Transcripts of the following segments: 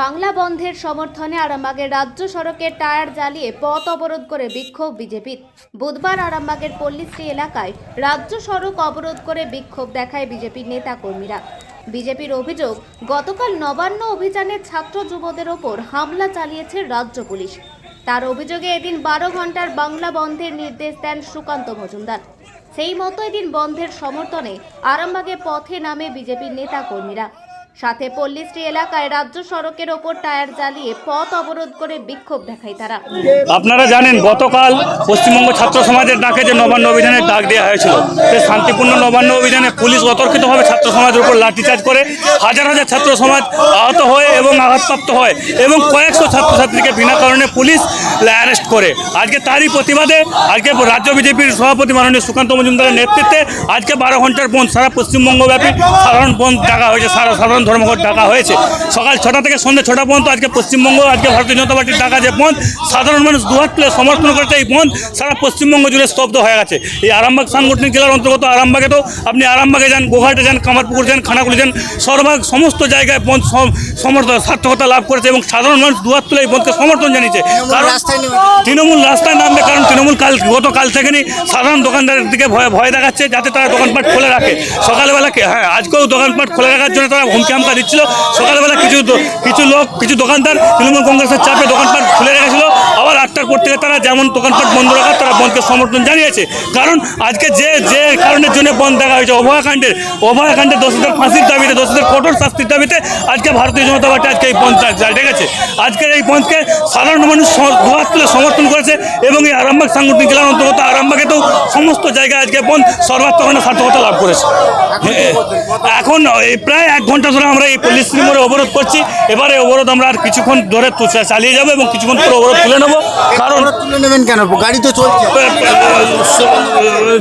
বাংলা বন্ধের সমর্থনে আরামবাগের রাজ্য সড়কের টায়ার জ্বালিয়ে পথ অবরোধ করে বিক্ষোভ বিজেপির। বুধবার আরামবাগের পল্লীশ্রী এলাকায় রাজ্য সড়ক অবরোধ করে বিক্ষোভ দেখায় বিজেপির নেতা কর্মীরা বিজেপির অভিযোগ, গতকাল নবান্ন অভিযানে ছাত্র যুবদের ওপর হামলা চালিয়েছে রাজ্য পুলিশ। তার অভিযোগে এদিন বারো ঘণ্টার বাংলা বন্ধের নির্দেশ দেন সুকান্ত মজুমদার। সেই মতো এদিন বন্ধের সমর্থনে আরামবাগে পথে নামে বিজেপির নেতা কর্মীরা সাথে পল্লীশ্রী এলাকায় রাজ্য সড়কের ওপর টায়ার জ্বালিয়ে পথ অবরোধ করে বিক্ষোভ দেখায় তারা। আপনারা জানেন, গতকাল পশ্চিমবঙ্গ ছাত্র সমাজের ডাকে যে নবান্ন অভিযানের ডাক দেওয়া হয়েছিল সেই শান্তিপূর্ণ নবান্ন অভিযানে পুলিশ অতর্কিতভাবে ছাত্র সমাজের উপর লাঠিচার্জ করে, হাজার হাজার ছাত্র সমাজ আহত হয় এবং আঘাতপ্রাপ্ত হয় এবং কয়েকশো ছাত্রছাত্রীকে বিনা কারণে পুলিশ অ্যারেস্ট করে। আজকে তারই প্রতিবাদে, আজকে রাজ্য বিজেপির সভাপতি মাননীয় সুকান্ত মজুমদারের নেতৃত্বে আজকে বারো ঘণ্টার বন্ধ, সারা পশ্চিমবঙ্গব্যাপী সাধারণ বন্ধ ডাকা হয়েছে, সারা সাধারণ ধর্মঘট ডাকা হয়েছে। সকাল ছটা থেকে সন্ধ্যে ছটা পর্যন্ত আজকে পশ্চিমবঙ্গ আজকে ভারতীয় জনতা পার্টির ডাকা যে বন্ধ সাধারণ মানুষ দুহাত তুলে সমর্থন করেছে এই বন্ধ সারা পশ্চিমবঙ্গ জুড়ে স্তব্ধ হয়ে গেছে। এই আরামবাগ সাংগঠনিক জেলার অন্তর্গত আরামবাগে তো আপনি আরামবাগে যান গোঘাটে যান কামারপুকুর যান খানাকুলি যান সর্বাগ সমস্ত জায়গায় বন্ধ সম- সমর্থন সার্থকতা লাভ করেছে এবং সাধারণ মানুষ দুহাত তুলে এই বন্ধকে সমর্থন জানিয়েছে। কারণ তৃণমূল রাস্তায় নামবে কারণ তৃণমূল কাল গতকাল থেকে সাধারণ দোকানদারের দিকে ভয় ভয় দেখাচ্ছে যাতে তারা দোকানপাট খুলে রাখে। সকালবেলাকে হ্যাঁ আজকেও দোকানপাট খুলে রাখার জন্য তারা হুমকি হামকা দিচ্ছিল। সকালবেলা কিছু কিছু লোক কিছু দোকানদার তৃণমূল কংগ্রেসের চাপে দোকানপাট খুলে রেখেছিল। আবার আটটার পর থেকে তারা যেমন দোকানপাট বন্ধ রাখার তারা বন্ধকে সমর্থন জানিয়েছে। কারণ আজকে যে যে কারণের জন্য বন্ধ দেখা হয়েছে অভয়াকাণ্ডের অভয়াকাণ্ডের দোষীদের ফাঁসির দাবিতে দোষীদের কঠোর শাস্তির দাবিতে আজকে ভারতীয় জনতা পার্টি আজকে এই পঞ্চ ডেকেছে আজকের এই পঞ্চকে সাধারণ মানুষ দুহাত তুলে সমর্থন করেছে এবং এই আরামবাগ সাংগঠনিক জেলার অন্তর্গত আরামবাগে তো সমস্ত জায়গায় আজকে বন্ধ সর্বাত্মকরণে সার্থকতা লাভ করেছে। এখন এই প্রায় এক ঘণ্টা ধরে আমরা এই পুলিশ মোড়ে অবরোধ করছি। এবারে অবরোধ আমরা আর কিছুক্ষণ ধরে চালিয়ে যাব এবং কিছুক্ষণ পরে অবরোধ তুলে নেব। কারণ তুলে নেবেন কেন? গাড়ি তো চলছে।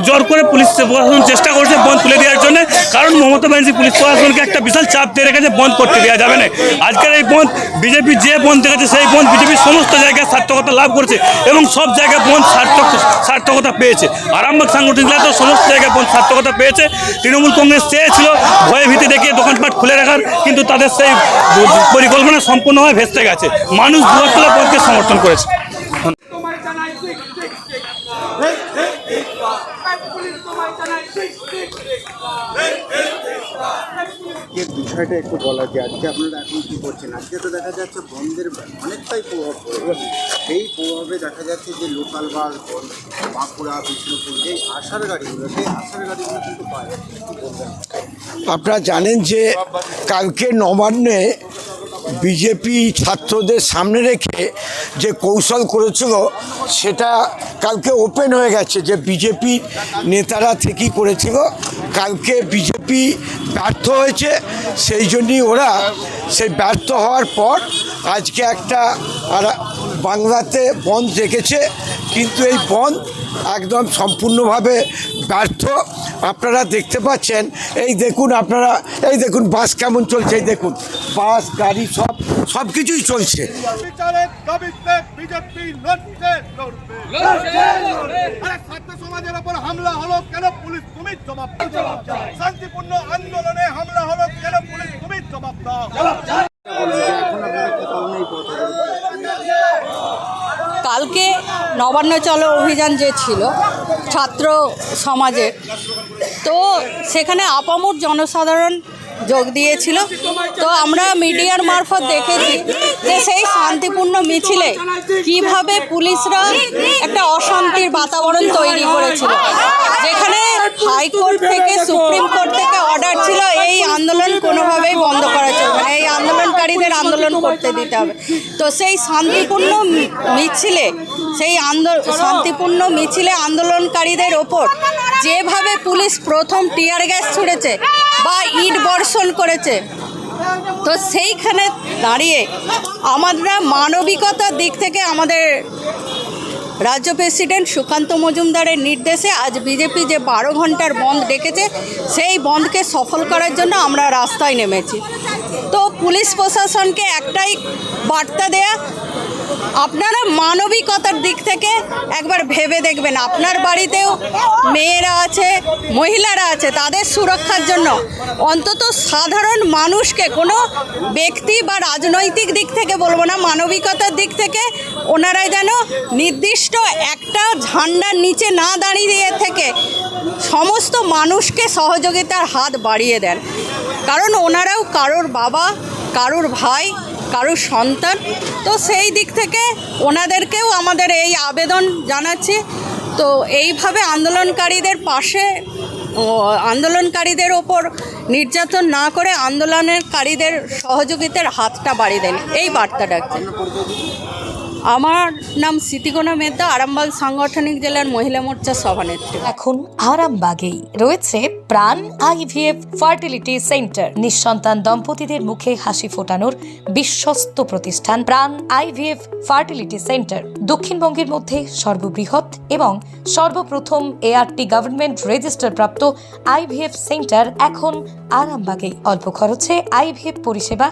জোর করে পুলিশ প্রশাসন চেষ্টা করছে বন্ধ তুলে দেওয়ার জন্য। কারণ মমতা ব্যানার্জি পুলিশ প্রশাসনকে একটা বিশাল চাপ দিয়ে রেখেছে বন্ধ করতে দেওয়া যাবে না। আজকের এই বন্ধ বিজেপি যে বন্ধ দেখেছে সেই বন্ধ বিজেপির সমস্ত জায়গায় সার্থকতা লাভ করেছে এবং সব জায়গায় বন্ধ সার্থক সার্থকতা পেয়েছে। আরামবাগ সাংগঠনিক জেলাতেও সমস্ত জায়গায় বন্ধ সার্থকতা পেয়েছে। তৃণমূল কংগ্রেস চেয়েছিল ভয়ে ভীতি দেখিয়ে দোকানপাট খুলে রাখার কিন্তু তাদের সেই পরিকল্পনা সম্পূর্ণভাবে ভেস্তে গেছে। মানুষ দুয়ার তোলা বন্ধকে সমর্থন করেছে। বিষয়টা একটু বলা যে আজকে আপনারা এখন কি করছেন? আজকে তো দেখা যাচ্ছে বন্ধের অনেকটাই প্রভাব পড়ে সেই প্রভাবে দেখা যাচ্ছে যে লোকাল বাস, বাঁকুড়া, বিষ্ণুপুর যে আশার গাড়িগুলো সেই আশার গাড়িগুলো কিন্তু পায়। আপনারা জানেন যে কালকে নবান্নে বিজেপি ছাত্রদের সামনে রেখে যে কৌশল করেছিল, সেটা কালকে ওপেন হয়ে গেছে যে বিজেপি নেতারা থেকেই করেছিল, কালকে বিজেপি ব্যর্থ হয়েছে, সেই জন্যই ওরা সেই ব্যর্থ হওয়ার পর আজকে একটা আর বাংলাতে বন্ধ রেখেছে, কিন্তু এই বন্ধ একদম সম্পূর্ণভাবে ব্যর্থ। আপনারা দেখতে পাচ্ছেন এই দেখুন আপনারা এই দেখুন বাস কেমন চলছে এই দেখুন। বাস গাড়ি সব সব কিছুই চলছে। বিচারের দাবিতে বিজেপি লড়ছে লড়বে। আরে ছাত্র সমাজের উপর হামলা হলো কেন পুলিশ তুমি জবাব শান্তিপূর্ণ আন্দোলনে হামলা হলো কেন পুলিশ তুমি জবাব দাও বলুন যে এখন আপনারা কি কারণে এই পথ অবরোধ কালকে নবান্ন চলো অভিযান যে ছিল, ছাত্র সমাজের তো সেখানে আপামর জনসাধারণ যোগ দিয়েছিল। তো আমরা মিডিয়ার মারফত দেখেছি যে সেই শান্তিপূর্ণ মিছিলে কীভাবে পুলিশরা একটা অশান্তির বাতাবরণ তৈরি করেছিল। যেখানে হাইকোর্ট থেকে, সুপ্রিম কোর্ট থেকে অর্ডার ছিল, এই আন্দোলন কোনোভাবেই বন্ধ করা আন্দোলনকারীদের আন্দোলন করতে দিতে হবে। তো সেই শান্তিপূর্ণ মিছিলে সেই শান্তিপূর্ণ মিছিলে আন্দোলনকারীদের ওপর যেভাবে পুলিশ প্রথম টিয়ার গ্যাস ছুড়েছে বা ইট বর্ষণ করেছে তো সেইখানে দাঁড়িয়ে আমরা মানবিকতার দিক থেকে আমাদের রাজ্য প্রেসিডেন্ট সুকান্ত মজুমদারের নির্দেশে আজ বিজেপি যে বারো ঘণ্টার বন্ধ ডেকেছে, সেই বন্ধকে সফল করার জন্য আমরা রাস্তায় নেমেছি। তো পুলিশ প্রশাসনকে একটাই বার্তা দেয়া আপনারা মানবিকতার দিক থেকে একবার ভেবে দেখবেন, আপনার বাড়িতেও মেয়েরা আছে, মহিলারা আছে, তাদের সুরক্ষার জন্য অন্তত সাধারণ মানুষকে, কোনো ব্যক্তি বা রাজনৈতিক দিক থেকে বলব না, মানবিকতার দিক থেকে ওনারা যেন নির্দিষ্ট একটা ঝান্ডার নিচে না দাঁড়িয়ে থেকে সমস্ত মানুষকে সহযোগিতার হাত বাড়িয়ে দেন। কারণ ওনারাও কারোর বাবা, কারোর ভাই কারোর সন্তান। তো সেই দিক থেকে ওনাদেরকেও আমাদের এই আবেদন জানাচ্ছি। তো এইভাবে আন্দোলনকারীদের পাশে আন্দোলনকারীদের ওপর নির্যাতন না করে আন্দোলনকারীদের সহযোগিতার হাতটা বাড়িয়ে দেন। এই বার্তাটা আমার নাম স্মৃতিকোনা মেদ্দা, আরামবাগ সাংগঠনিক জেলার মহিলা মোর্চা সভানেত্রী। এখন আরামবাগেই রয়েছে প্রাণ আইভিএফ ফার্টিলিটি সেন্টার। নিঃসন্তান দম্পতিদের মুখে হাসি ফোটানোর বিশ্বস্ত প্রতিষ্ঠান প্রাণ আইভিএফ ফার্টিলিটি সেন্টার। দক্ষিণবঙ্গের মধ্যে সর্ববৃহৎ এবং সর্বপ্রথম এআরটি গভর্নমেন্ট রেজিস্টার প্রাপ্ত আইভিএফ সেন্টার এখন আরামবাগেই। অল্প খরচে আইভিএফ পরিষেবা